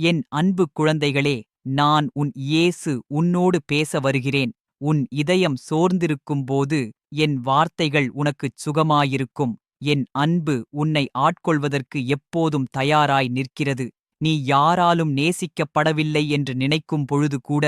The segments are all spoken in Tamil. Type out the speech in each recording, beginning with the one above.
என் அன்பு குழந்தைகளே நான் உன் இயேசு உன்னோடு பேச வருகிறேன். உன் இதயம் சோர்ந்திருக்கும் போது என் வார்த்தைகள் உனக்குச் சுகமாயிருக்கும். என் அன்பு உன்னை ஆட்கொள்வதற்கு எப்போதும் தயாராய் நிற்கிறது. நீ யாராலும் நேசிக்கப்படவில்லை என்று நினைக்கும் பொழுது கூட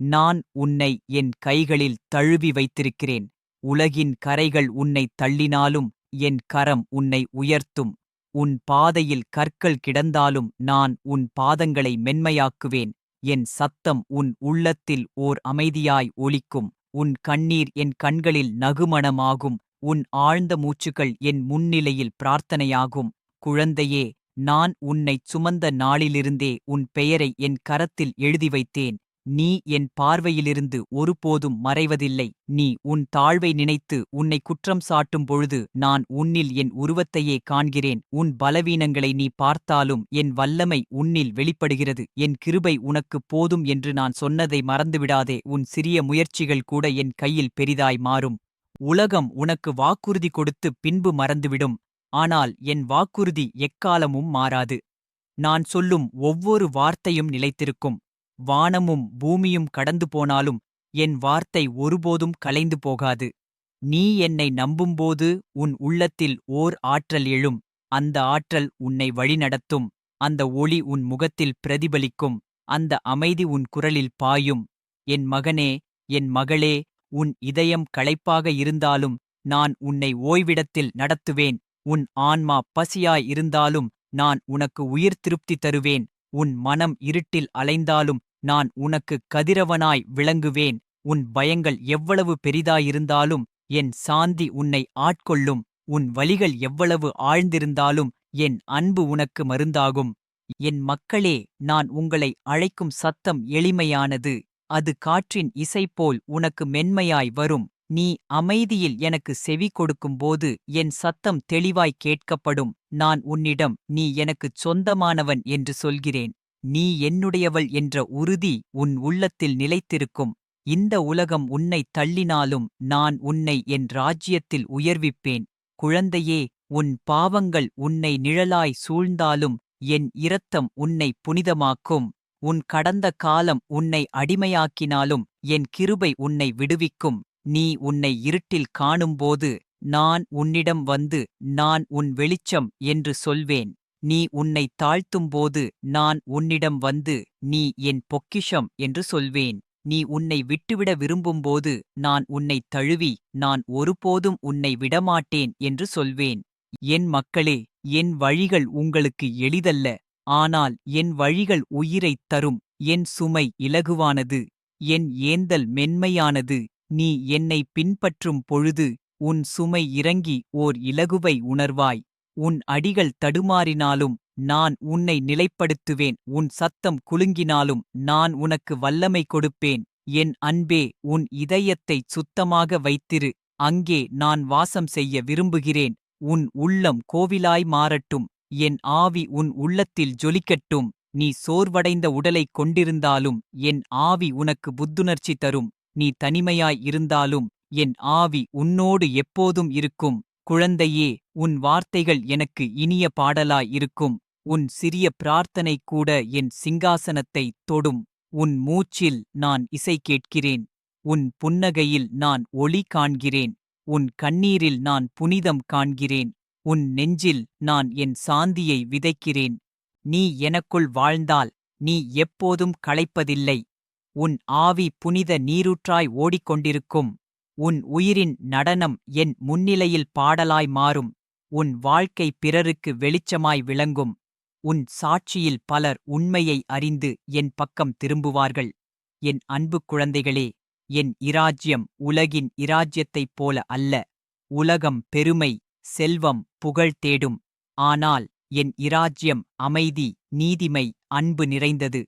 நான் உன்னை என் கைகளில் தழுவி வைத்திருக்கிறேன். உலகின் கரைகள் உன்னைத் தள்ளினாலும் என் கரம் உன்னை உயர்த்தும். உன் பாதையில் கற்கள் கிடந்தாலும் நான் உன் பாதங்களை மென்மையாக்குவேன். என் சத்தம் உன் உள்ளத்தில் ஓர் அமைதியாய் ஒலிக்கும். உன் கண்ணீர் என் கண்களில் நகுமணமாகும். உன் ஆழ்ந்த மூச்சுகள் என் முன்னிலையில் பிரார்த்தனையாகும். குழந்தையே நான் உன்னைச் சுமந்த நாளிலிருந்தே உன் பெயரை என் கரத்தில் எழுதி வைத்தேன். நீ என் பார்வையிலிருந்து ஒருபோதும் மறைவதில்லை. நீ உன் தாழ்வை நினைத்து உன்னை குற்றம் சாட்டும் பொழுது நான் உன்னில் என் உருவத்தையே காண்கிறேன். உன் பலவீனங்களை நீ பார்த்தாலும் என் வல்லமை உன்னில் வெளிப்படுகிறது. என் கிருபை உனக்கு போதும் என்று நான் சொன்னதை மறந்துவிடாதே. உன் சிறிய முயற்சிகள் கூட என் கையில் பெரிதாய் மாறும். உலகம் உனக்கு வாக்குறுதி கொடுத்து பின்பு மறந்துவிடும். ஆனால் என் வாக்குறுதி எக்காலமும் மாறாது. நான் சொல்லும் ஒவ்வொரு வார்த்தையும் நிலைத்திருக்கும். வானமும் பூமியும் கடந்து போனாலும் என் வார்த்தை ஒருபோதும் கலைந்து போகாது. நீ என்னை நம்பும்போது உன் உள்ளத்தில் ஓர் ஆற்றல் எழும். அந்த ஆற்றல் உன்னை வழிநடத்தும். அந்த ஒளி உன் முகத்தில் பிரதிபலிக்கும். அந்த அமைதி உன் குரலில் பாயும். என் மகனே என் மகளே உன் இதயம் களைப்பாக இருந்தாலும் நான் உன்னை ஓய்விடத்தில் நடத்துவேன். உன் ஆன்மா பசியாய் இருந்தாலும் நான் உனக்கு உயிர் திருப்தி தருவேன். உன் மனம் இருட்டில் அலைந்தாலும் நான் உனக்கு கதிரவனாய் விளங்குவேன். உன் பயங்கள் எவ்வளவு பெரிதாயிருந்தாலும் என் சாந்தி உன்னை ஆட்கொள்ளும். உன் வழிகள் எவ்வளவு ஆழ்ந்திருந்தாலும் என் அன்பு உனக்கு மருந்தாகும். என் மக்களே நான் உங்களை அழைக்கும் சத்தம் எளிமையானது. அது காற்றின் இசை போல் உனக்கு மென்மையாய் வரும். நீ அமைதியில் எனக்கு செவி கொடுக்கும்போது என் சத்தம் தெளிவாய் கேட்கப்படும். நான் உன்னிடம் நீ எனக்குச் சொந்தமானவன் என்று சொல்கிறேன். நீ என்னுடையவள் என்ற உறுதி உன் உள்ளத்தில் நிலைத்திருக்கும். இந்த உலகம் உன்னைத் தள்ளினாலும் நான் உன்னை என் ராஜ்யத்தில் உயர்விப்பேன். குழந்தையே உன் பாவங்கள் உன்னை நிழலாய் சூழ்ந்தாலும் என் இரத்தம் உன்னை புனிதமாக்கும். உன் கடந்த காலம் உன்னை அடிமையாக்கினாலும் என் கிருபை உன்னை விடுவிக்கும். நீ உன்னை இருட்டில் காணும்போது நான் உன்னிடம் வந்து நான் உன் வெளிச்சம் என்று சொல்வேன். நீ உன்னை தாழ்த்தும்போது நான் உன்னிடம் வந்து நீ என் பொக்கிஷம் என்று சொல்வேன். நீ உன்னை விட்டுவிட விரும்பும்போது நான் உன்னை தழுவி நான் ஒருபோதும் உன்னை விடமாட்டேன் என்று சொல்வேன். என் மக்களே என் வழிகள் உங்களுக்கு எளிதல்ல. ஆனால் என் வழிகள் உயிரைத் தரும். என் சுமை இலகுவானது. என் ஏந்தல் மென்மையானது. நீ என்னை பின்பற்றும் பொழுது உன் சுமை இறங்கி ஓர் இலகுவை உணர்வாய். உன் அடிகள் தடுமாறினாலும் நான் உன்னை நிலைப்படுத்துவேன். உன் சத்தம் குலுங்கினாலும் நான் உனக்கு வல்லமை கொடுப்பேன். என் அன்பே உன் இதயத்தைச் சுத்தமாக வைத்திரு. அங்கே நான் வாசம் செய்ய விரும்புகிறேன். உன் உள்ளம் கோவிலாய் மாறட்டும். என் ஆவி உன் உள்ளத்தில் ஜொலிக்கட்டும். நீ சோர்வடைந்த உடலைக் கொண்டிருந்தாலும் என் ஆவி உனக்கு புத்துணர்ச்சி தரும். நீ தனிமையாய் இருந்தாலும் என் ஆவி உன்னோடு எப்போதும் இருக்கும். குழந்தையே உன் வார்த்தைகள் எனக்கு இனிய பாடலாய் இருக்கும் உன் சிறிய பிரார்த்தனை கூட என் சிங்காசனத்தை தொடும். உன் மூச்சில் நான் இசை கேட்கிறேன். உன் புன்னகையில் நான் ஒளி காண்கிறேன். உன் கண்ணீரில் நான் புனிதம் காண்கிறேன். உன் நெஞ்சில் நான் என் சாந்தியை விதைக்கிறேன். நீ எனக்குள் வாழ்ந்தால் நீ எப்போதும் களைப்பதில்லை. உன் ஆவி புனித நீரூற்றாய் ஓடிக்கொண்டிருக்கும். உன் உயிரின் நடனம் என் முன்னிலையில் பாடலாய் மாறும். உன் வாழ்க்கை பிறருக்கு வெளிச்சமாய் விளங்கும். உன் சாட்சியில் பலர் உண்மையை அறிந்து என் பக்கம் திரும்புவார்கள். என் அன்பு குழந்தைகளே என் இராஜ்யம் உலகின் இராஜ்யத்தைப் போல அல்ல. உலகம் பெருமை செல்வம் புகழ் தேடும். ஆனால் என் இராஜ்யம் அமைதி நீதிமை அன்பு நிறைந்தது.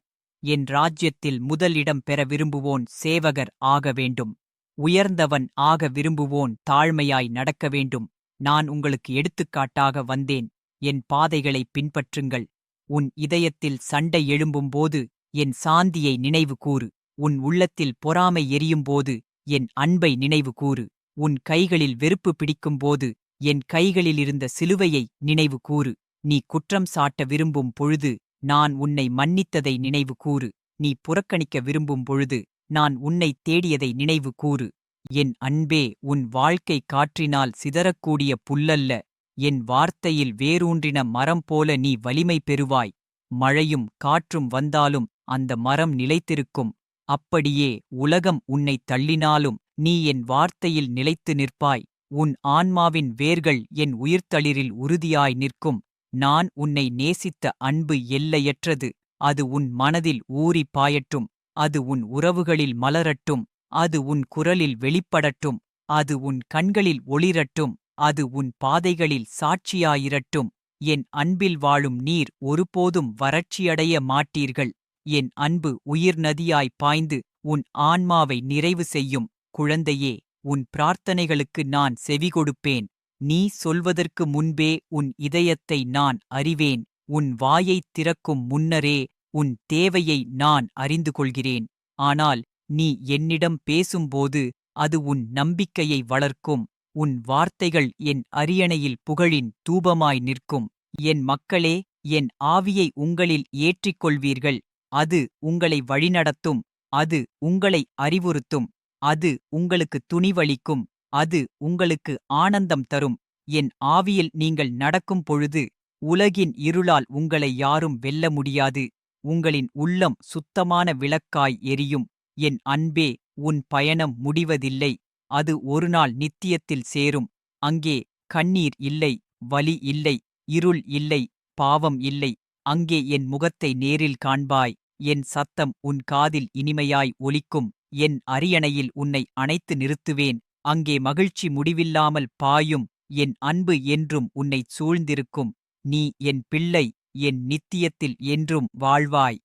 என் ராஜ்யத்தில் முதலிடம் பெற விரும்புவோன் சேவகர் ஆக வேண்டும். உயர்ந்தவன் ஆக விரும்புவோன் தாழ்மையாய் நடக்க வேண்டும். நான் உங்களுக்கு எடுத்துக்காட்டாக வந்தேன். என் பாதைகளை பின்பற்றுங்கள். உன் இதயத்தில் சண்டை எழும்பும்போது என் சாந்தியை நினைவு கூறு. உன் உள்ளத்தில் பொறாமை எரியும்போது என் அன்பை நினைவு கூறு. உன் கைகளில் வெறுப்பு பிடிக்கும்போது என் கைகளிலிருந்த சிலுவையை நினைவு கூறு. நீ குற்றம் சாட்ட விரும்பும் பொழுது நான் உன்னை மன்னித்ததை நினைவு கூறு. நீ புறக்கணிக்க விரும்பும் பொழுது நான் உன்னை தேடியதை நினைவு கூறு. என் அன்பே உன் வாழ்க்கை காற்றினால் சிதறக்கூடிய புல்லல்ல. என் வார்த்தையில் வேரூன்றின மரம் போல நீ வலிமை பெறுவாய். மழையும் காற்றும் வந்தாலும் அந்த மரம் நிலைத்திருக்கும். அப்படியே உலகம் உன்னைத் தள்ளினாலும் நீ என் வார்த்தையில் நிலைத்து நிற்பாய். உன் ஆன்மாவின் வேர்கள் என் உயிர்த்தளிரில் உறுதியாய் நிற்கும். நான் உன்னை நேசித்த அன்பு எல்லையற்றது. அது உன் மனதில் ஊறி பாயட்டும். அது உன் உறவுகளில் மலரட்டும். அது உன் குரலில் வெளிப்படட்டும். அது உன் கண்களில் ஒளிரட்டும். அது உன் பாதைகளில் சாட்சியாயிரட்டும். என் அன்பில் வாழும் நீர் ஒருபோதும் வறட்சியடைய மாட்டீர்கள். என் அன்பு உயிர் நதியாய் பாய்ந்து உன் ஆன்மாவை நிறைவு செய்யும். குழந்தையே உன் பிரார்த்தனைகளுக்கு நான் செவிகொடுப்பேன். நீ சொல்வதற்கு முன்பே உன் இதயத்தை நான் அறிவேன். உன் வாயைத் திறக்கும் முன்னரே உன் தேவையை நான் அறிந்து கொள்கிறேன் ஆனால் நீ என்னிடம் பேசும்போது அது உன் நம்பிக்கையை வளர்க்கும். உன் வார்த்தைகள் என் அரியணையில் புகழின் தூபமாய் நிற்கும். என் மக்களே என் ஆவியை உங்களில் ஏற்றிக்கொள்வீர்கள். அது உங்களை வழிநடத்தும். அது உங்களை அறிவுறுத்தும். அது உங்களுக்கு துணிவளிக்கும். அது உங்களுக்கு ஆனந்தம் தரும். என் ஆவியில் நீங்கள் நடக்கும் பொழுது உலகின் இருளால் உங்களை யாரும் வெல்ல முடியாது. உங்களின் உள்ளம் சுத்தமான விளக்காய் எரியும். என் அன்பே உன் பயணம் முடிவதில்லை. அது ஒருநாள் நித்தியத்தில் சேரும். அங்கே கண்ணீர் இல்லை வலி இல்லை இருள் இல்லை பாவம் இல்லை. அங்கே என் முகத்தை நேரில் காண்பாய். என் சத்தம் உன் காதில் இனிமையாய் ஒலிக்கும். என் அரியணையில் உன்னை அணைத்து நிறுத்துவேன். அங்கே மகிழ்ச்சி முடிவில்லாமல் பாயும் என் அன்பு என்றும் உன்னைச் சூழ்ந்திருக்கும். நீ என் பிள்ளை என் நித்தியத்தில் என்றும் வாழ்வாய்.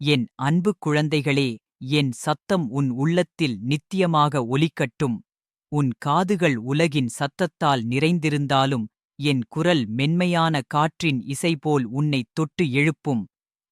என் அன்பு குழந்தைகளே என் சத்தம் உன் உள்ளத்தில் நித்தியமாக ஒலிக்கட்டும். உன் காதுகள் உலகின் சத்தத்தால் நிறைந்திருந்தாலும் என் குரல் மென்மையான காற்றின் இசைபோல் உன்னைத் தொட்டு எழுப்பும்.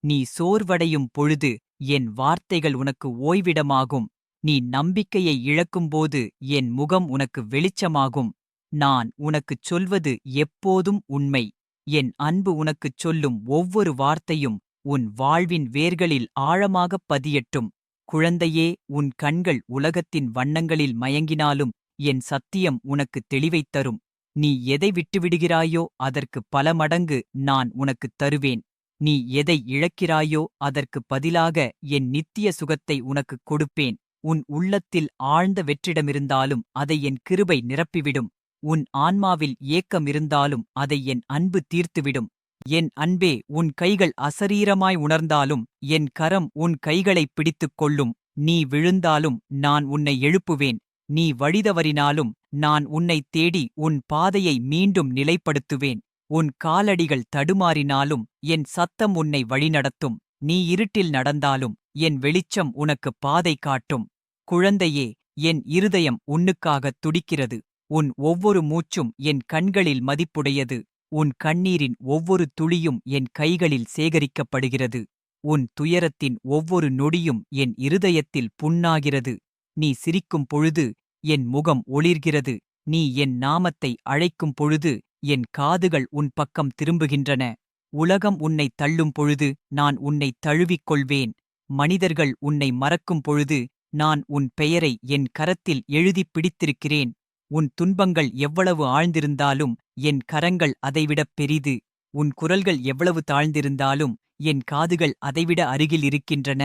நீ சோர்வடையும் பொழுது என் வார்த்தைகள் உனக்கு ஓய்விடமாகும். நீ நம்பிக்கையை இழக்கும்போது என் முகம் உனக்கு வெளிச்சமாகும். நான் உனக்குச் சொல்வது எப்போதும் உண்மை. என் அன்பு உனக்குச் சொல்லும் ஒவ்வொரு வார்த்தையும் உன் வாழ்வின் வேர்களில் ஆழமாகப் பதியட்டும். குழந்தையே உன் கண்கள் உலகத்தின் வண்ணங்களில் மயங்கினாலும் என் சத்தியம் உனக்கு தெளிவைத் தரும். நீ எதை விட்டுவிடுகிறாயோ அதற்கு பல மடங்கு நான் உனக்குத் தருவேன். நீ எதை இழக்கிறாயோ அதற்குப் பதிலாக என் நித்திய சுகத்தை உனக்குக் கொடுப்பேன். உன் உள்ளத்தில் ஆழ்ந்த வெற்றிடமிருந்தாலும் அதை என் கிருபை நிரப்பிவிடும். உன் ஆன்மாவில் ஏக்கம் இருந்தாலும் அதை என் அன்பு தீர்த்துவிடும். என் அன்பே உன் கைகள் அசரீரமாய் உணர்ந்தாலும் என் கரம் உன் கைகளைப் பிடித்துக் கொள்ளும் நீ விழுந்தாலும் நான் உன்னை எழுப்புவேன். நீ வழிதவறினாலும் நான் உன்னைத் தேடி உன் பாதையை மீண்டும் நிலைப்படுத்துவேன். உன் காலடிகள் தடுமாறினாலும் என் சத்தம் உன்னை வழிநடத்தும். நீ இருட்டில் நடந்தாலும் என் வெளிச்சம் உனக்கு பாதை காட்டும். குழந்தையே என் இருதயம் உன்னுக்காகத் துடிக்கிறது. உன் ஒவ்வொரு மூச்சும் என் கண்களில் மதிப்புடையது. உன் கண்ணீரின் ஒவ்வொரு துளியும் என் கைகளில் சேகரிக்கப்படுகிறது. உன் துயரத்தின் ஒவ்வொரு நொடியும் என் இருதயத்தில் புண்ணாகிறது. நீ சிரிக்கும் பொழுது என் முகம் ஒளிர்கிறது. நீ என் நாமத்தை அழைக்கும் பொழுது என் காதுகள் உன் பக்கம் திரும்புகின்றன. உலகம் உன்னை தள்ளும் பொழுது நான் உன்னை தழுவிக் கொள்வேன் மனிதர்கள் உன்னை மறக்கும் பொழுது நான் உன் பெயரை என் கரத்தில் எழுதிப் பிடித்திருக்கிறேன். உன் துன்பங்கள் எவ்வளவு ஆழ்ந்திருந்தாலும் என் கரங்கள் அதைவிடப் பெரிது. உன் குரல்கள் எவ்வளவு தாழ்ந்திருந்தாலும் என் காதுகள் அதைவிட அருகில் இருக்கின்றன.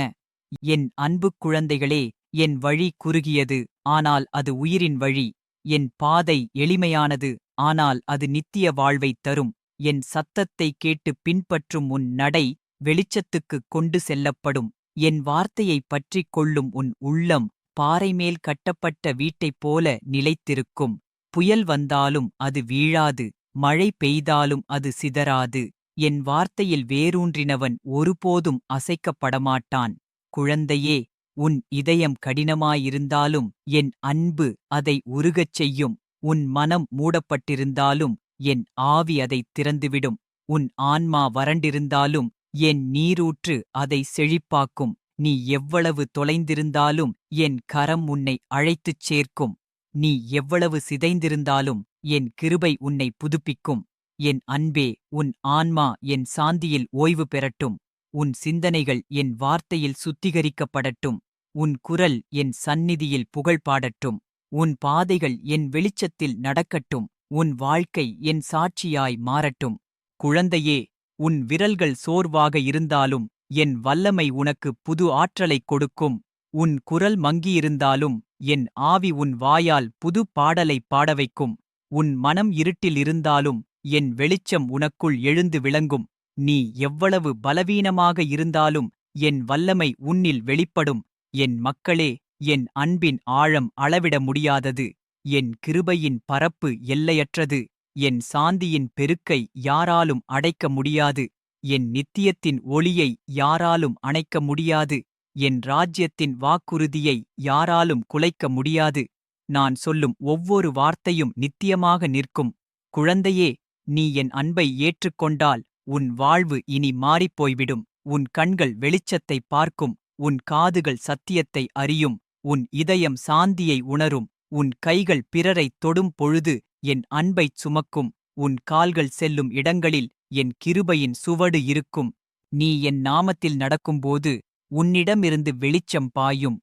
என் அன்புக் குழந்தைகளே என் வழி குறுகியது ஆனால் அது உயிரின் வழி. என் பாதை எளிமையானது ஆனால் அது நித்திய வாழ்வைத் தரும். என் சத்தத்தை கேட்டு பின்பற்றும் உன் நடை வெளிச்சத்துக்குக் கொண்டு செல்லப்படும். என் வார்த்தையைப் பற்றிக் கொள்ளும் உன் உள்ளம் பாறைமேல் கட்டப்பட்ட வீட்டைப் போல நிலைத்திருக்கும். புயல் வந்தாலும் அது வீழாது மழை பெய்தாலும் அது சிதறாது. என் வார்த்தையில் வேரூன்றினவன் ஒருபோதும் அசைக்கப்படமாட்டான். குழந்தையே உன் இதயம் கடினமாயிருந்தாலும் என் அன்பு அதை உருகச் செய்யும். உன் மனம் மூடப்பட்டிருந்தாலும் என் ஆவி அதைத் திறந்துவிடும். உன் ஆன்மா வறண்டிருந்தாலும் என் நீரூற்று அதை செழிப்பாக்கும். நீ எவ்வளவு தொலைந்திருந்தாலும் என் கரம் உன்னை அழைத்துச் சேர்க்கும். நீ எவ்வளவு சிதைந்திருந்தாலும் என் கிருபை உன்னை புதுப்பிக்கும். என் அன்பே உன் ஆன்மா என் சாந்தியில் ஓய்வு பெறட்டும். உன் சிந்தனைகள் என் வார்த்தையில் சுத்திகரிக்கப்படட்டும். உன் குரல் என் சந்நிதியில் புகழ் பாடட்டும். உன் பாதைகள் என் வெளிச்சத்தில் நடக்கட்டும். உன் வாழ்க்கை என் சாட்சியாய் மாறட்டும். குழந்தையே உன் விரல்கள் சோர்வாக இருந்தாலும் என் வல்லமை உனக்கு புது ஆற்றலைக் கொடுக்கும். உன் குரல் மங்கியிருந்தாலும் என் ஆவி உன் வாயால் புது பாடலைப் பாடவைக்கும். உன் மனம் இருட்டில் இருந்தாலும் என் வெளிச்சம் உனக்குள் எழுந்து விளங்கும். நீ எவ்வளவு பலவீனமாக இருந்தாலும் என் வல்லமை உன்னில் வெளிப்படும். என் மக்களே என் அன்பின் ஆழம் அளவிட முடியாதது. என் கிருபையின் பரப்பு எல்லையற்றது. என் சாந்தியின் பெருக்கை யாராலும் அடைக்க முடியாது. என் நித்தியத்தின் ஒளியை யாராலும் அணைக்க முடியாது. என் ராஜ்யத்தின் வாக்குறுதியை யாராலும் குலைக்க முடியாது. நான் சொல்லும் ஒவ்வொரு வார்த்தையும் நித்தியமாக நிற்கும். குழந்தையே நீ என் அன்பை ஏற்றுக்கொண்டால் உன் வாழ்வு இனி மாறிப்போய்விடும். உன் கண்கள் வெளிச்சத்தை பார்க்கும். உன் காதுகள் சத்தியத்தை அறியும். உன் இதயம் சாந்தியை உணரும். உன் கைகள் பிறரைத் தொடும் பொழுது என் அன்பைச் சுமக்கும் உன் கால்கள் செல்லும் இடங்களில் என் கிருபையின் சுவடு இருக்கும். நீ என் நாமத்தில் நடக்கும்போது உன்னிடமிருந்து வெளிச்சம் பாயும்.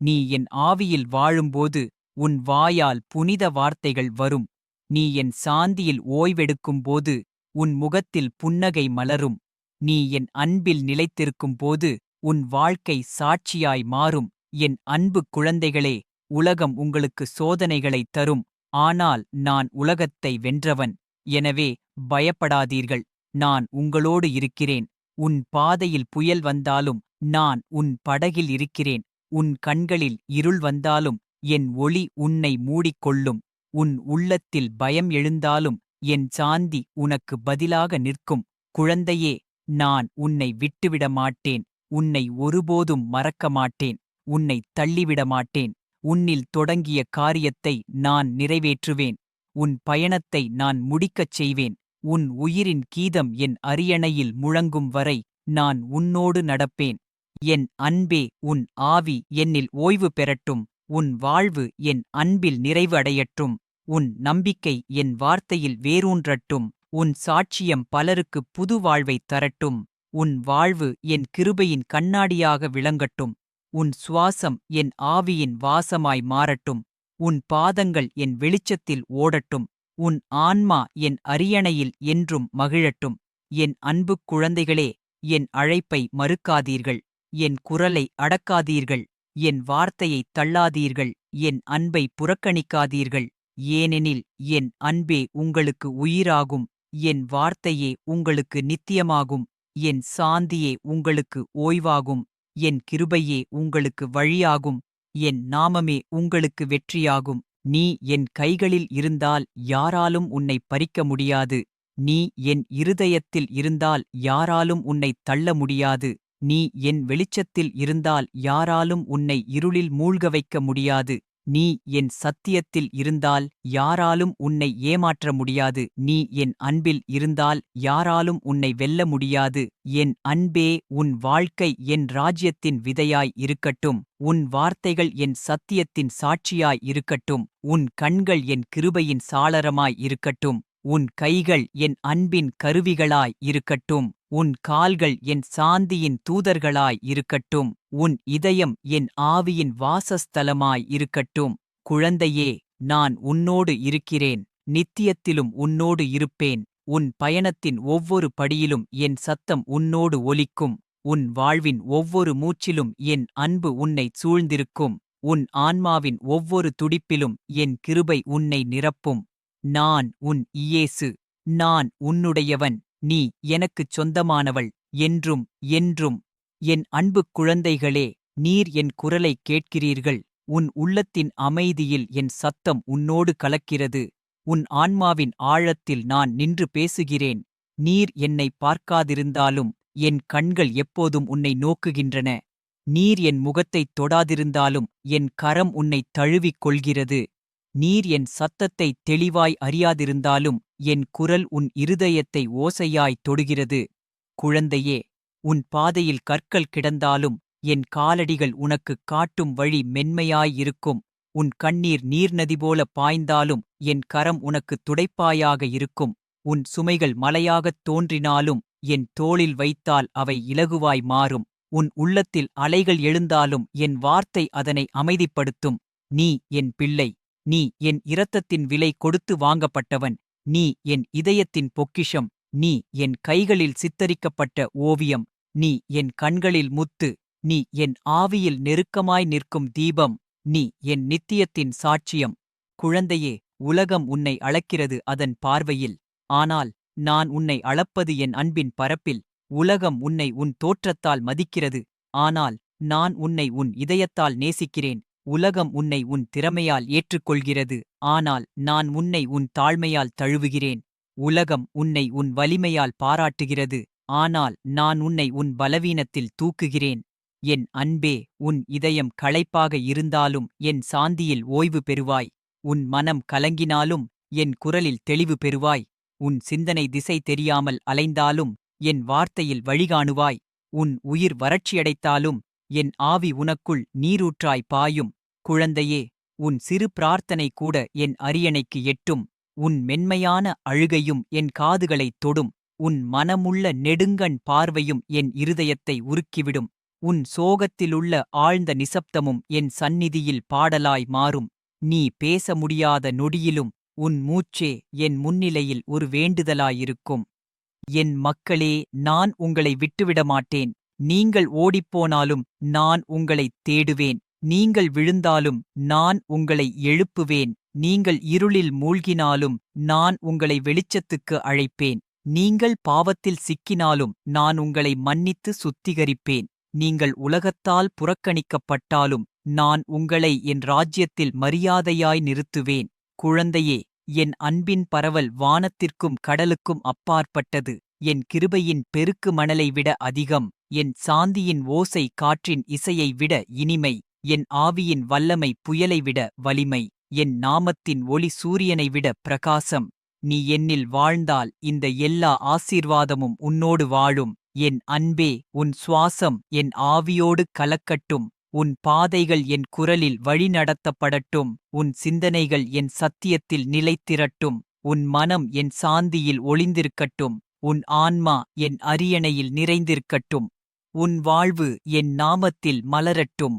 நீ என் ஆவியில் வாழும்போது உன் வாயால் புனித வார்த்தைகள் வரும். நீ என் சாந்தியில் ஓய்வெடுக்கும்போது உன் முகத்தில் புன்னகை மலரும். நீ என் அன்பில் நிலைத்திருக்கும்போது உன் வாழ்க்கை சாட்சியாய் மாறும். என் அன்பு குழந்தைகளே உலகம் உங்களுக்கு சோதனைகளைத் தரும். ஆனால் நான் உலகத்தை வென்றவன். எனவே பயப்படாதீர்கள். நான் உங்களோடு இருக்கிறேன். உன் பாதையில் புயல் வந்தாலும் நான் உன் படகில் இருக்கிறேன். உன் கண்களில் இருள் வந்தாலும் என் ஒளி உன்னை மூடிக்கொள்ளும். உன் உள்ளத்தில் பயம் எழுந்தாலும் என் சாந்தி உனக்கு பதிலாக நிற்கும். குழந்தையே நான் உன்னை விட்டுவிட மாட்டேன் உன்னை ஒருபோதும் மறக்க மாட்டேன் உன்னை தள்ளிவிட மாட்டேன் உன்னில் தொடங்கிய காரியத்தை நான் நிறைவேற்றுவேன். உன் பயணத்தை நான் முடிக்கச் செய்வேன். உன் உயிரின் கீதம் என் அரியணையில் முழங்கும் வரை நான் உன்னோடு நடப்பேன். என் அன்பே உன் ஆவி என்னில் ஓய்வு பெறட்டும். உன் வாழ்வு என் அன்பில் நிறைவு அடையட்டும். உன் நம்பிக்கை என் வார்த்தையில் வேரூன்றட்டும். உன் சாட்சியம் பலருக்கு புது வாழ்வைத் தரட்டும். உன் வாழ்வு என் கிருபையின் கண்ணாடியாக விளங்கட்டும். உன் சுவாசம் என் ஆவியின் வாசமாய் மாறட்டும். உன் பாதங்கள் என் வெளிச்சத்தில் ஓடட்டும். உன் ஆன்மா என் அரியணையில் என்றும் மகிழட்டும். என் அன்புக் குழந்தைகளே என் அழைப்பை மறுக்காதீர்கள். என் குரலை அடக்காதீர்கள். என் வார்த்தையைத் தள்ளாதீர்கள். என் அன்பை புறக்கணிக்காதீர்கள். ஏனெனில் என் அன்பே உங்களுக்கு உயிராகும். என் வார்த்தையே உங்களுக்கு நித்தியமாகும். என் சாந்தியே உங்களுக்கு ஓய்வாகும். என் கிருபையே உங்களுக்கு வழியாகும் என் நாமமே உங்களுக்கு வெற்றியாகும். நீ என் கைகளில் இருந்தால் யாராலும் உன்னை பறிக்க முடியாது. நீ என் இருதயத்தில் இருந்தால் யாராலும் உன்னை தள்ள முடியாது. நீ என் வெளிச்சத்தில் இருந்தால் யாராலும் உன்னை இருளில் மூழ்க வைக்க முடியாது. நீ என் சத்தியத்தில் இருந்தால் யாராலும் உன்னை ஏமாற்ற முடியாது. நீ என் அன்பில் இருந்தால் யாராலும் உன்னை வெல்ல முடியாது. என் அன்பே உன் வாழ்க்கை என் ராஜ்யத்தின் விதையாய் இருக்கட்டும். உன் வார்த்தைகள் என் சத்தியத்தின் சாட்சியாய் இருக்கட்டும். உன் கண்கள் என் கிருபையின் சாளரமாய் இருக்கட்டும். உன் கைகள் என் அன்பின் கருவிகளாய் இருக்கட்டும். உன் கால்கள் என் சாந்தியின் தூதர்களாய் இருக்கட்டும். உன் இதயம் என் ஆவியின் வாசஸ்தலமாய் இருக்கட்டும். குழந்தையே நான் உன்னோடு இருக்கிறேன். நித்தியத்திலும் உன்னோடு இருப்பேன். உன் பயணத்தின் ஒவ்வொரு படியிலும் என் சத்தம் உன்னோடு ஒலிக்கும். உன் வாழ்வின் ஒவ்வொரு மூச்சிலும் என் அன்பு உன்னைச் சூழ்ந்திருக்கும். உன் ஆன்மாவின் ஒவ்வொரு துடிப்பிலும் என் கிருபை உன்னை நிரப்பும். நான் உன் இயேசு. நான் உன்னுடையவன். நீ எனக்குச் சொந்தமானவள் என்றும் என்றும் என் அன்புக் குழந்தைகளே நீர் என் குரலைக் கேட்கிறீர்கள். உன் உள்ளத்தின் அமைதியில் என் சத்தம் உன்னோடு கலக்கிறது. உன் ஆன்மாவின் ஆழத்தில் நான் நின்று பேசுகிறேன். நீர் என்னை பார்க்காதிருந்தாலும் என் கண்கள் எப்போதும் உன்னை நோக்குகின்றன. நீர் என் முகத்தைத் தொடாதிருந்தாலும் என் கரம் உன்னைத் தழுவிக் கொள்கிறது. நீர் என் சத்தத்தை தெளிவாய் அறியாதிருந்தாலும் என் குரல் உன் இருதயத்தை ஓசையாய் தொடுகிறது. குழந்தையே உன் பாதையில் கற்கள் கிடந்தாலும் என் காலடிகள் உனக்குக் காட்டும் வழி மென்மையாயிருக்கும். உன் கண்ணீர் நீர்நதி போல பாய்ந்தாலும் என் கரம் உனக்கு துடைப்பாயாக இருக்கும். உன் சுமைகள் மலையாகத் தோன்றினாலும் என் தோளில் வைத்தால் அவை இலகுவாய் மாறும். உன் உள்ளத்தில் அலைகள் எழுந்தாலும் என் வார்த்தை அதனை அமைதிப்படுத்தும். நீ என் பிள்ளை நீ என் இரத்தத்தின் விலை கொடுத்து வாங்கப்பட்டவன். நீ என் இதயத்தின் பொக்கிஷம் நீ என் கைகளில் சித்தரிக்கப்பட்ட ஓவியம் நீ என் கண்களில் முத்து நீ என் ஆவியில் நெருக்கமாய் நிற்கும் தீபம் நீ என் நித்தியத்தின் சாட்சியம். குழந்தையே உலகம் உன்னை அளக்கிறது அதன் பார்வையில். ஆனால் நான் உன்னை அளப்பது என் அன்பின் பரப்பில் உலகம் உன்னை உன் தோற்றத்தால் மதிக்கிறது. ஆனால் நான் உன்னை உன் இதயத்தால் நேசிக்கிறேன். உலகம் உன்னை உன் திறமையால் ஏற்றுக்கொள்கிறது. ஆனால் நான் உன்னை உன் தாழ்மையால் தழுவுகிறேன். உலகம் உன்னை உன் வலிமையால் பாராட்டுகிறது. ஆனால் நான் உன்னை உன் பலவீனத்தில் தூக்குகிறேன். என் அன்பே உன் இதயம் களைப்பாக இருந்தாலும் என் சாந்தியில் ஓய்வு பெறுவாய். உன் மனம் கலங்கினாலும் என் குரலில் தெளிவு பெறுவாய். உன் சிந்தனை திசை தெரியாமல் அலைந்தாலும் என் வார்த்தையில் வழிகாணுவாய். உன் உயிர் வறட்சியடைத்தாலும் என் ஆவி உனக்குள் நீரூற்றாய் பாயும். குழந்தையே உன் சிறு பிரார்த்தனை கூட என் அரியணைக்கு எட்டும். உன் மென்மையான அழுகையும் என் காதுகளைத் தொடும். உன் மனமுள்ள நெடுங்கண் பார்வையும் என் இருதயத்தை உருக்கிவிடும். உன் சோகத்திலுள்ள ஆழ்ந்த நிசப்தமும் என் சந்நிதியில் பாடலாய் மாறும். நீ பேச முடியாத நொடியிலும் உன் மூச்சே என் முன்னிலையில் ஒரு வேண்டுதலாயிருக்கும். என் மக்களே நான் உங்களை விட்டுவிட மாட்டேன் நீங்கள் ஓடிப்போனாலும் நான் உங்களைத் தேடுவேன். நீங்கள் விழுந்தாலும் நான் உங்களை எழுப்புவேன். நீங்கள் இருளில் மூழ்கினாலும் நான் உங்களை வெளிச்சத்துக்கு அழைப்பேன். நீங்கள் பாவத்தில் சிக்கினாலும் நான் உங்களை மன்னித்து சுத்திகரிப்பேன். நீங்கள் உலகத்தால் புறக்கணிக்கப்பட்டாலும் நான் உங்களை என் ராஜ்யத்தில் மரியாதையாய் நிறுத்துவேன். குழந்தையே என் அன்பின் பரவல் வானத்திற்கும் கடலுக்கும் அப்பாற்பட்டது. என் கிருபையின் பெருக்கு மணலை விட அதிகம். என் சாந்தியின் ஓசை காற்றின் இசையை விட இனிமை. என் ஆவியின் வல்லமை புயலை விட வலிமை என் நாமத்தின் ஒளி சூரியனை விட பிரகாசம். நீ என்னில் வாழ்ந்தால் இந்த எல்லா ஆசீர்வாதமும் உன்னோடு வாழும். என் அன்பே உன் சுவாசம் என் ஆவியோடு கலக்கட்டும். உன் பாதைகள் என் குரலில் வழிநடத்தப்படட்டும் உன் சிந்தனைகள் என் சத்தியத்தில் நிலைத்திரட்டும். உன் மனம் என் சாந்தியில் ஒளிந்திருக்கட்டும். உன் ஆன்மா என் அரியணையில் நிறைந்திருக்கட்டும். உன் வாழ்வு என் நாமத்தில் மலரட்டும்.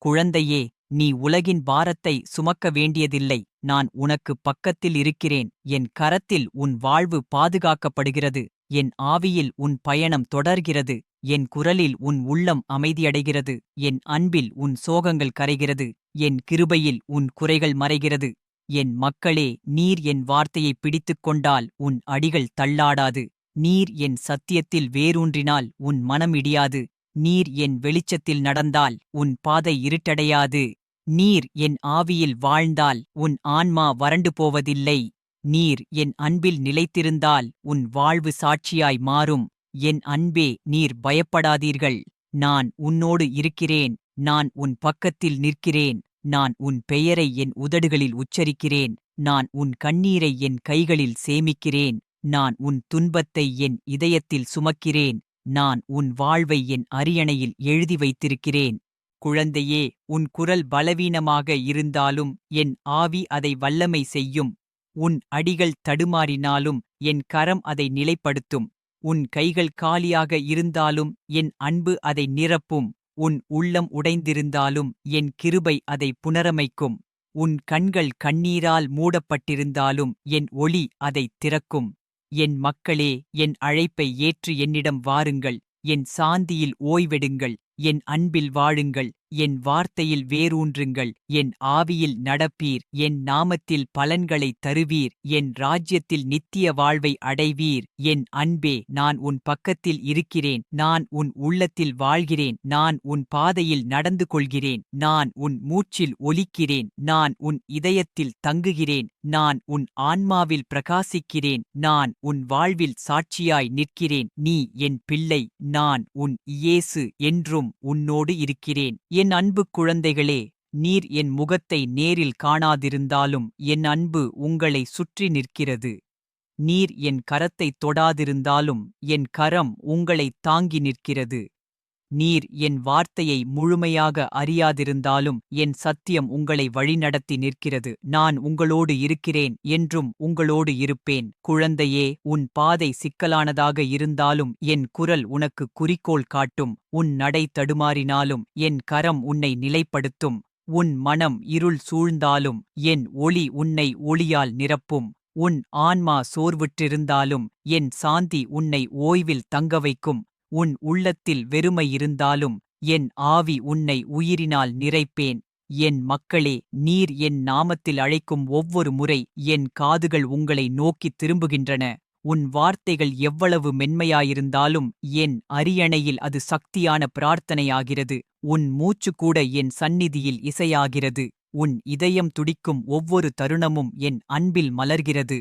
குழந்தையே நீ உலகின் பாரத்தை சுமக்க வேண்டியதில்லை. நான் உனக்கு பக்கத்தில் இருக்கிறேன். என் கரத்தில் உன் வாழ்வு பாதுகாக்கப்படுகிறது. என் ஆவியில் உன் பயணம் தொடர்கிறது. என் குரலில் உன் உள்ளம் அமைதியடைகிறது. என் அன்பில் உன் சோகங்கள் கரைகிறது. என் கிருபையில் உன் குறைகள் மறைகிறது. என் மக்களே நீர் என் வார்த்தையை பிடித்துக் கொண்டால் உன் அடிகள் தள்ளாடாது. நீர் என் சத்தியத்தில் வேரூன்றினால் உன் மனம் இடியாது. நீர் என் வெளிச்சத்தில் நடந்தால் உன் பாதை இருட்டடையாது. நீர் என் ஆவியில் வாழ்ந்தால் உன் ஆன்மா வறண்டு போவதில்லை. நீர் என் அன்பில் நிலைத்திருந்தால் உன் வாழ்வு சாட்சியாய் மாறும். என் அன்பே நீர் பயப்படாதீர்கள். நான் உன்னோடு இருக்கிறேன். நான் உன் பக்கத்தில் நிற்கிறேன். நான் உன் பெயரை என் உதடுகளில் உச்சரிக்கிறேன். நான் உன் கண்ணீரை என் கைகளில் சேமிக்கிறேன். நான் உன் துன்பத்தை என் இதயத்தில் சுமக்கிறேன். நான் உன் வாழ்வை என் அரியணையில் எழுதி வைத்திருக்கிறேன். குழந்தையே உன் குரல் பலவீனமாக இருந்தாலும் என் ஆவி அதை வல்லமை செய்யும். உன் அடிகள் தடுமாறினாலும் என் கரம் அதை நிலைப்படுத்தும். உன் கைகள் காலியாக இருந்தாலும் என் அன்பு அதை நிரப்பும். உன் உள்ளம் உடைந்திருந்தாலும் என் கிருபை அதை புனரமைக்கும். உன் கண்கள் கண்ணீரால் மூடப்பட்டிருந்தாலும் என் ஒளி அதைத் திறக்கும். என் மக்களே என் அழைப்பை ஏற்று என்னிடம் வாருங்கள். என் சாந்தியில் ஓய்வெடுங்கள். என் அன்பில் வாழுங்கள். என் வார்த்தையில் வேரூன்றுங்கள் என் ஆவியில் நடப்பீர் என் நாமத்தில் பலன்களைத் தருவீர் என் ராஜ்யத்தில் நித்திய வாழ்வை அடைவீர் என் அன்பே நான் உன் பக்கத்தில் இருக்கிறேன் நான் உன் உள்ளத்தில் வாழ்கிறேன் நான் உன் பாதையில் நடந்து கொள்கிறேன் நான் உன் மூச்சில் ஒலிக்கிறேன் நான் உன் இதயத்தில் தங்குகிறேன் நான் உன் ஆன்மாவில் பிரகாசிக்கிறேன் நான் உன் வாழ்வில் சாட்சியாய் நிற்கிறேன் நீ என் பிள்ளை நான் உன் இயேசு என்றும் உன்னோடு இருக்கிறேன். என் அன்பு குழந்தைகளே நீர் என் முகத்தை நேரில் காணாதிருந்தாலும் என் அன்பு உங்களை சுற்றி நிற்கிறது. நீர் என் கரத்தைத் தொடாதிருந்தாலும் என் கரம் உங்களைத் தாங்கி நிற்கிறது. நீர் என் வார்த்தையை முழுமையாக அறியாதிருந்தாலும் என் சத்தியம் உங்களை வழிநடத்தி நிற்கிறது. நான் உங்களோடு இருக்கிறேன் என்றும் உங்களோடு இருப்பேன். குழந்தையே உன் பாதை சிக்கலானதாக இருந்தாலும் என் குரல் உனக்கு குறிக்கோள் காட்டும். உன் நடை தடுமாறினாலும் என் கரம் உன்னை நிலைப்படுத்தும். உன் மனம் இருள் சூழ்ந்தாலும் என் ஒளி உன்னை ஒளியால் நிரப்பும். உன் ஆன்மா சோர்வுற்றிருந்தாலும் என் சாந்தி உன்னை ஓய்வில் தங்க வைக்கும். உன் உள்ளத்தில் வெறுமை இருந்தாலும் என் ஆவி உன்னை உயிரினால் நிறைப்பேன். என் மக்களே நீர் என் நாமத்தில் அழைக்கும் ஒவ்வொரு முறை என் காதுகள் உங்களை நோக்கித் திரும்புகின்றன. உன் வார்த்தைகள் எவ்வளவு மென்மையாயிருந்தாலும் என் அரியணையில் அது சக்தியான பிரார்த்தனையாகிறது. உன் மூச்சு கூட என் சந்நிதியில் இசையாகிறது. உன் இதயம் துடிக்கும் ஒவ்வொரு தருணமும் என் அன்பில் மலர்கிறது.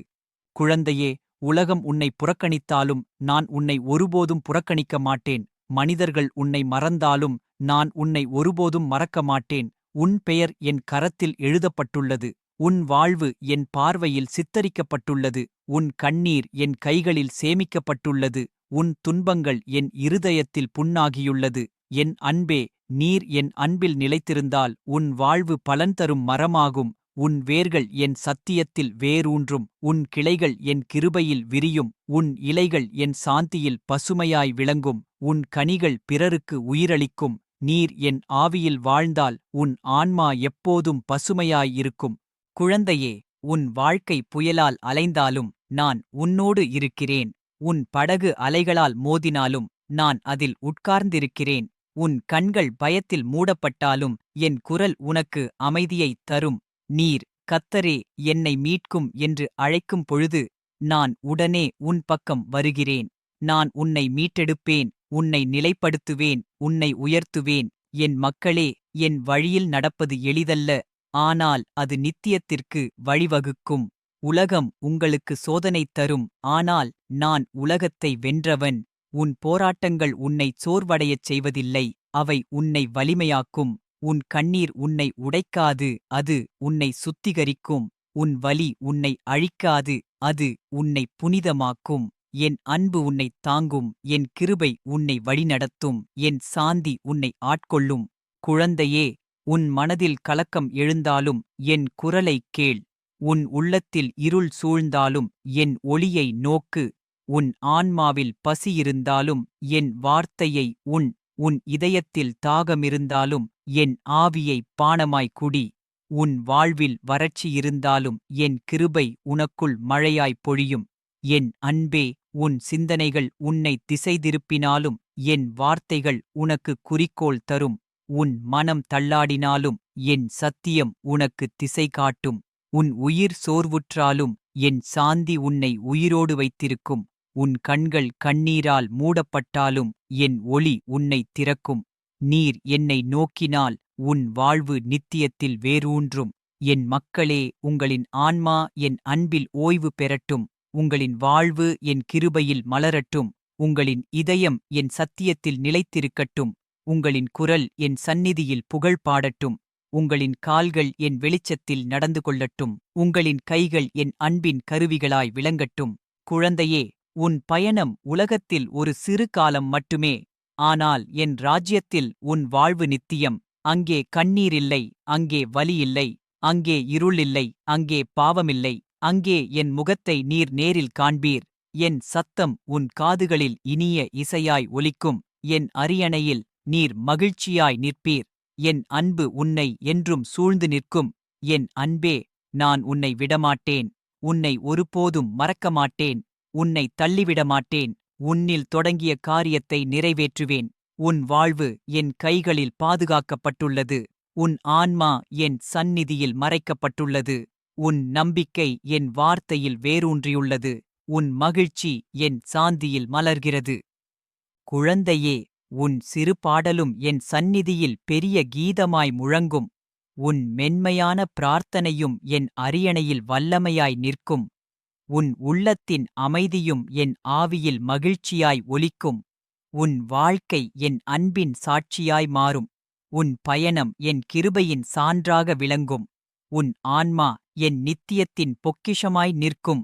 குழந்தையே உலகம் உன்னை புறக்கணித்தாலும் நான் உன்னை ஒருபோதும் புறக்கணிக்க மாட்டேன். மனிதர்கள் உன்னை மறந்தாலும் நான் உன்னை ஒருபோதும் மறக்க மாட்டேன். உன் பெயர் என் கரத்தில் எழுதப்பட்டுள்ளது. உன் வாழ்வு என் பார்வையில் சித்தரிக்கப்பட்டுள்ளது. உன் கண்ணீர் என் கைகளில் சேமிக்கப்பட்டுள்ளது. உன் துன்பங்கள் என் இருதயத்தில் புண்ணாகியுள்ளது. என் அன்பே நீர் என் அன்பில் நிலைத்திருந்தால் உன் வாழ்வு பலன் தரும் மரமாகும். உன் வேர்கள் என் சத்தியத்தில் வேரூன்றும் உன் கிளைகள் என் கிருபையில் விரியும் உன் இலைகள் என் சாந்தியில் பசுமையாய் விளங்கும் உன் கனிகள் பிறருக்கு உயிரளிக்கும் நீர் என் ஆவியில் வாழ்ந்தால் உன் ஆன்மா எப்போதும் பசுமையாயிருக்கும் குழந்தையே உன் வாழ்க்கை புயலால் அலைந்தாலும் நான் உன்னோடு இருக்கிறேன். உன் படகு அலைகளால் மோதினாலும் நான் அதில் உட்கார்ந்திருக்கிறேன். உன் கண்கள் பயத்தில் மூடப்பட்டாலும் என் குரல் உனக்கு அமைதியைத் தரும். நீர் கத்தரே என்னை மீட்கும் என்று அழைக்கும் பொழுது நான் உடனே உன் பக்கம் வருகிறேன். நான் உன்னை மீட்டெடுப்பேன் உன்னை நிலைப்படுத்துவேன் உன்னை உயர்த்துவேன். என் மக்களே என் வழியில் நடப்பது எளிதல்ல ஆனால் அது நித்தியத்திற்கு வழிவகுக்கும். உலகம் உங்களுக்கு சோதனை தரும் ஆனால் நான் உலகத்தை வென்றவன். உன் போராட்டங்கள் உன்னை சோர்வடையச் செய்வதில்லை அவை உன்னை வலிமையாக்கும். உன் கண்ணீர் உன்னை உடைக்காது அது உன்னை சுத்திகரிக்கும். உன் வலி உன்னை அழிக்காது அது உன்னை புனிதமாக்கும். என் அன்பு உன்னைத் தாங்கும் என் கிருபை உன்னை வழிநடத்தும் என் சாந்தி உன்னை ஆட்கொள்ளும். குழந்தையே உன் மனதில் கலக்கம் எழுந்தாலும் என் குரலைக் கேள். உன் உள்ளத்தில் இருள் சூழ்ந்தாலும் என் ஒளியை நோக்கு. உன் ஆன்மாவில் பசியிருந்தாலும் என் வார்த்தையை உன் உன் இதயத்தில் தாகமிருந்தாலும் என் ஆவியைப் பானமாய் குடி உன் வாழ்வில் வறட்சியிருந்தாலும் என் கிருபை உனக்குள் மழையாய் பொழியும். என் அன்பே உன் சிந்தனைகள் உன்னை திசைதிருப்பினாலும் என் வார்த்தைகள் உனக்கு குறிக்கோள் தரும். உன் மனம் தள்ளாடினாலும் என் சத்தியம் உனக்கு திசை காட்டும். உன் உயிர் சோர்வுற்றாலும் என் சாந்தி உன்னை உயிரோடு வைத்திருக்கும். உன் கண்கள் கண்ணீரால் மூடப்பட்டாலும் என் ஒளி உன்னைத் திறக்கும். நீர் என்னை நோக்கினால் உன் வாழ்வு நித்தியத்தில் வேரூன்றும். என் மக்களே உங்களின் ஆன்மா என் அன்பில் ஓய்வு பெறட்டும். உங்களின் வாழ்வு என் கிருபையில் மலரட்டும். உங்களின் இதயம் என் சத்தியத்தில் நிலைத்திருக்கட்டும். உங்களின் குரல் என் சந்நிதியில் புகழ் பாடட்டும். உங்களின் கால்கள் என் வெளிச்சத்தில் நடந்து கொள்ளட்டும். உங்களின் கைகள் என் அன்பின் கருவிகளாய் விளங்கட்டும். குழந்தையே உன் பயணம் உலகத்தில் ஒரு சிறு காலம் மட்டுமே. ஆனால் என் ராஜ்யத்தில் உன் வாழ்வு நித்தியம். அங்கே கண்ணீரில்லை அங்கே வலி இல்லை அங்கே இருளில்லை அங்கே பாவமில்லை அங்கே என் முகத்தை நீர் நேரில் காண்பீர். என் சத்தம் உன் காதுகளில் இனிய இசையாய் ஒலிக்கும். என் அரியணையில் நீர் மகிழ்ச்சியாய் நிற்பீர். என் அன்பு உன்னை என்றும் சூழ்ந்து நிற்கும். என் அன்பே நான் உன்னை விடமாட்டேன். உன்னை ஒருபோதும் மறக்க மாட்டேன். உன்னை தள்ளிவிட மாட்டேன். உன்னில் தொடங்கிய காரியத்தை நிறைவேற்றுவேன். உன் வாழ்வு என் கைகளில் பாதுகாக்கப்பட்டுள்ளது. உன் ஆன்மா என் சந்நிதியில் மறைக்கப்பட்டுள்ளது. உன் நம்பிக்கை என் வார்த்தையில் வேரூன்றியுள்ளது. உன் மகிழ்ச்சி என் சாந்தியில் மலர்கிறது. குழந்தையே உன் சிறு பாடலும் என் சந்நிதியில் பெரிய கீதமாய் முழங்கும். உன் மென்மையான பிரார்த்தனையும் என் அரியணையில் வல்லமையாய் நிற்கும். உன் உள்ளத்தின் அமைதியும் என் ஆவியில் மகிழ்ச்சியாய் ஒலிக்கும். உன் வாழ்க்கை என் அன்பின் சாட்சியாய் மாறும். உன் பயணம் என் கிருபையின் சான்றாக விளங்கும். உன் ஆன்மா என் நித்தியத்தின் பொக்கிஷமாய் நிற்கும்.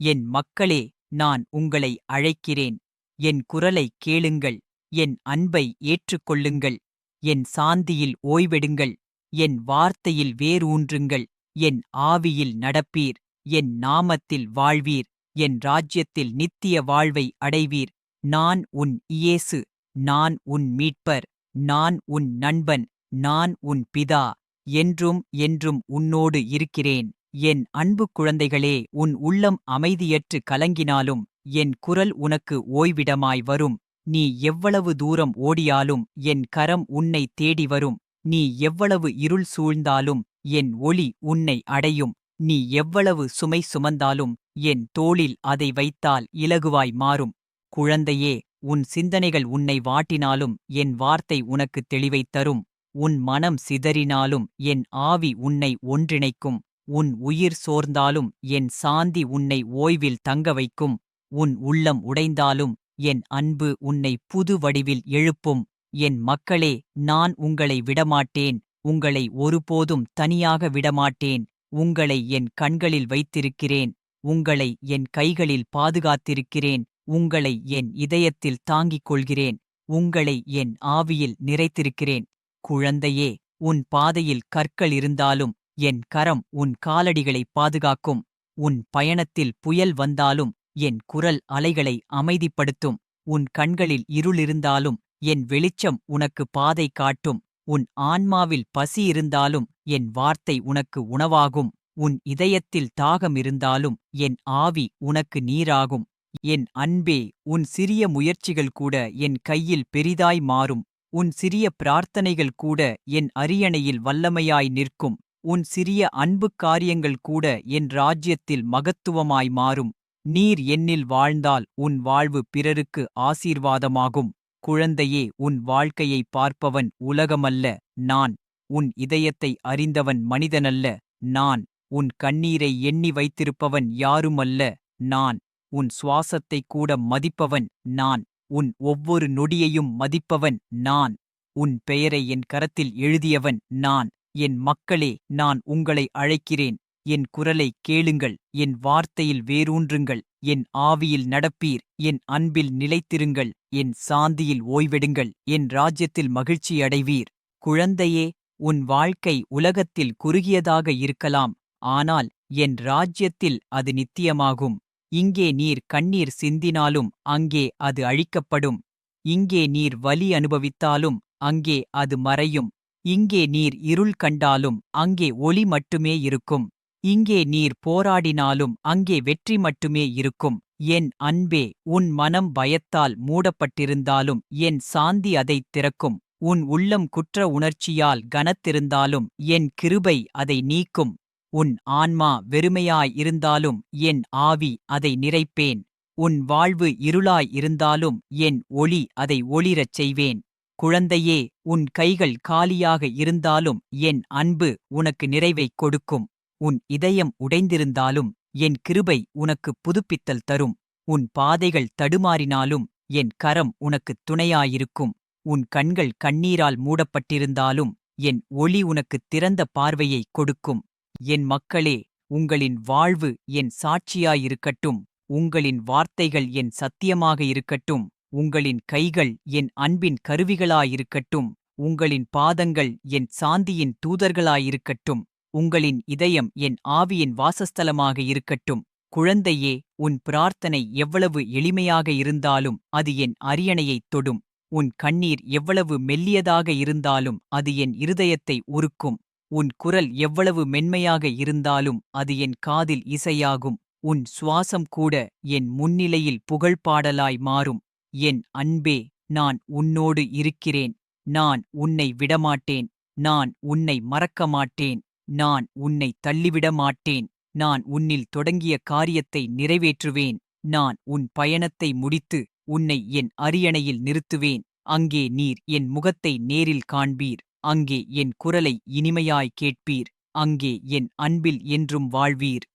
என் மக்களே நான் உங்களை அழைக்கிறேன். என் குரலை கேளுங்கள். என் அன்பை ஏற்றுக்கொள்ளுங்கள். என் சாந்தியில் ஓய்வெடுங்கள். என் வார்த்தையில் வேரூன்றுங்கள். என் ஆவியில் நடப்பீர். என் நாமத்தில் வாழ்வீர் என் ராஜ்யத்தில் நித்திய வாழ்வை அடைவீர். நான் உன் இயேசு நான் உன் மீட்பர் நான் உன் நண்பன் நான் உன் பிதா என்றும் என்றும் உன்னோடு இருக்கிறேன். என் அன்பு குழந்தைகளே உன் உள்ளம் அமைதியற்று கலங்கினாலும் என் குரல் உனக்கு ஓய்விடமாய் வரும். நீ எவ்வளவு தூரம் ஓடியாலும் என் கரம் உன்னை தேடி வரும். நீ எவ்வளவு இருள் சூழ்ந்தாலும் என் ஒளி உன்னை அடையும். நீ எவ்வளவு சுமை சுமந்தாலும் என் தோளில் அதை வைத்தால் இலகுவாய் மாறும். குழந்தையே உன் சிந்தனைகள் உன்னை வாட்டினாலும் என் வார்த்தை உனக்கு தெளிவைத் தரும். உன் மனம் சிதறினாலும் என் ஆவி உன்னை ஒன்றிணைக்கும். உன் உயிர் சோர்ந்தாலும் என் சாந்தி உன்னை ஓய்வில் தங்க வைக்கும். உன் உள்ளம் உடைந்தாலும் என் அன்பு உன்னை புது வடிவில் எழுப்பும். என் மக்களே நான் உங்களை விடமாட்டேன். உங்களை ஒருபோதும் தனியாக விடமாட்டேன். உங்களை என் கண்களில் வைத்திருக்கிறேன். உங்களை என் கைகளில் பாதுகாத்திருக்கிறேன். உங்களை என் இதயத்தில் தாங்கிக் கொள்கிறேன் உங்களை என் ஆவியில் நிறைத்திருக்கிறேன். குழந்தையே உன் பாதையில் கற்கள் இருந்தாலும் என் கரம் உன் காலடிகளை பாதுகாக்கும். உன் பயணத்தில் புயல் வந்தாலும் என் குரல் அலைகளை அமைதிப்படுத்தும். உன் கண்களில் இருளிருந்தாலும் என் வெளிச்சம் உனக்கு பாதை காட்டும். உன் ஆன்மாவில் பசி இருந்தாலும் என் வார்த்தை உனக்கு உணவாகும். உன் இதயத்தில் தாகம் இருந்தாலும் என் ஆவி உனக்கு நீராகும். என் அன்பே உன் சிறிய முயற்சிகள் கூட என் கையில் பெரிதாய் மாறும். உன் சிறிய பிரார்த்தனைகள் கூட என் அரியணையில் வல்லமையாய் நிற்கும். உன் சிறிய அன்பு காரியங்கள் கூட என் ராஜ்யத்தில் மகத்துவமாய் மாறும். நீர் என்னில் வாழ்ந்தால் உன் வாழ்வு பிறருக்கு ஆசீர்வாதமாகும். குழந்தையே உன் வாழ்க்கையை பார்ப்பவன் உலகமல்ல நான். உன் இதயத்தை அறிந்தவன் மனிதனல்ல நான் உன் கண்ணீரை எண்ணி வைத்திருப்பவன் யாருமல்ல நான் உன் சுவாசத்தை கூட மதிப்பவன் நான் உன் ஒவ்வொரு நொடியையும் மதிப்பவன் நான் உன் பெயரை என் கரத்தில் எழுதியவன் நான் என் மக்களே நான் உங்களை அழைக்கிறேன் என் குரலை கேளுங்கள் என் வார்த்தையில் வேரூன்றுங்கள் என் ஆவியில் நடப்பீர் என் அன்பில் நிலைத்திருங்கள் என் சாந்தியில் ஓய்வெடுங்கள் என் ராஜ்யத்தில் மகிழ்ச்சி அடைவீர் குழந்தையே உன் வாழ்க்கை உலகத்தில் குறுகியதாக இருக்கலாம் ஆனால் என் ராஜ்யத்தில் அது நித்தியமாகும். இங்கே நீர் கண்ணீர் சிந்தினாலும் அங்கே அது அழிக்கப்படும். இங்கே நீர் வலி அனுபவித்தாலும் அங்கே அது மறையும். இங்கே நீர் இருள் கண்டாலும் அங்கே ஒளி மட்டுமே இருக்கும். இங்கே நீர் போராடினாலும் அங்கே வெற்றி மட்டுமே இருக்கும். என் அன்பே உன் மனம் பயத்தால் மூடப்பட்டிருந்தாலும் என் சாந்தி அதைத் திறக்கும். உன் உள்ளம் குற்ற உணர்ச்சியால் கனத்திருந்தாலும் என் கிருபை அதை நீக்கும். உன் ஆன்மா வெறுமையாய் இருந்தாலும் என் ஆவி அதை நிறைப்பேன். உன் வாழ்வு இருளாய் இருந்தாலும் என் ஒளி அதை ஒளிரச் செய்வேன். குழந்தையே உன் கைகள் காலியாக இருந்தாலும் என் அன்பு உனக்கு நிறைவைக் கொடுக்கும். உன் இதயம் உடைந்திருந்தாலும் என் கிருபை உனக்கு புதுப்பித்தல் தரும். உன் பாதைகள் தடுமாறினாலும் என் கரம் உனக்குத் துணையாயிருக்கும். உன் கண்கள் கண்ணீரால் மூடப்பட்டிருந்தாலும் என் ஒளி உனக்குத் திறந்த பார்வையை கொடுக்கும். என் மக்களே உங்களின் வாழ்வு என் சாட்சியாயிருக்கட்டும். உங்களின் வார்த்தைகள் என் சத்தியமாக இருக்கட்டும். உங்களின் கைகள் என் அன்பின் கருவிகளாயிருக்கட்டும். உங்களின் பாதங்கள் என் சாந்தியின் தூதர்களாயிருக்கட்டும். உங்களின் இதயம் என் ஆவியின் வாசஸ்தலமாக இருக்கட்டும். குழந்தையே உன் பிரார்த்தனை எவ்வளவு எளிமையாக இருந்தாலும் அது என் அரியணையைத் தொடும். உன் கண்ணீர் எவ்வளவு மெல்லியதாக இருந்தாலும் அது என் இருதயத்தை உருக்கும். உன் குரல் எவ்வளவு மென்மையாக இருந்தாலும் அது என் காதில் இசையாகும். உன் சுவாசம் கூட என் முன்னிலையில் புகழ்பாடலாய் மாறும். என் அன்பே நான் உன்னோடு இருக்கிறேன். நான் உன்னை விடமாட்டேன். நான் உன்னை மறக்க மாட்டேன் நான் உன்னை தள்ளிவிட மாட்டேன் நான் உன்னில் தொடங்கிய காரியத்தை நிறைவேற்றுவேன். நான் உன் பயணத்தை முடித்து உன்னை என் அரியணையில் நிறுத்துவேன். அங்கே நீர் என் முகத்தை நேரில் காண்பீர். அங்கே என் குரலை இனிமையாய் கேட்பீர். அங்கே என் அன்பில் என்றும் வாழ்வீர்.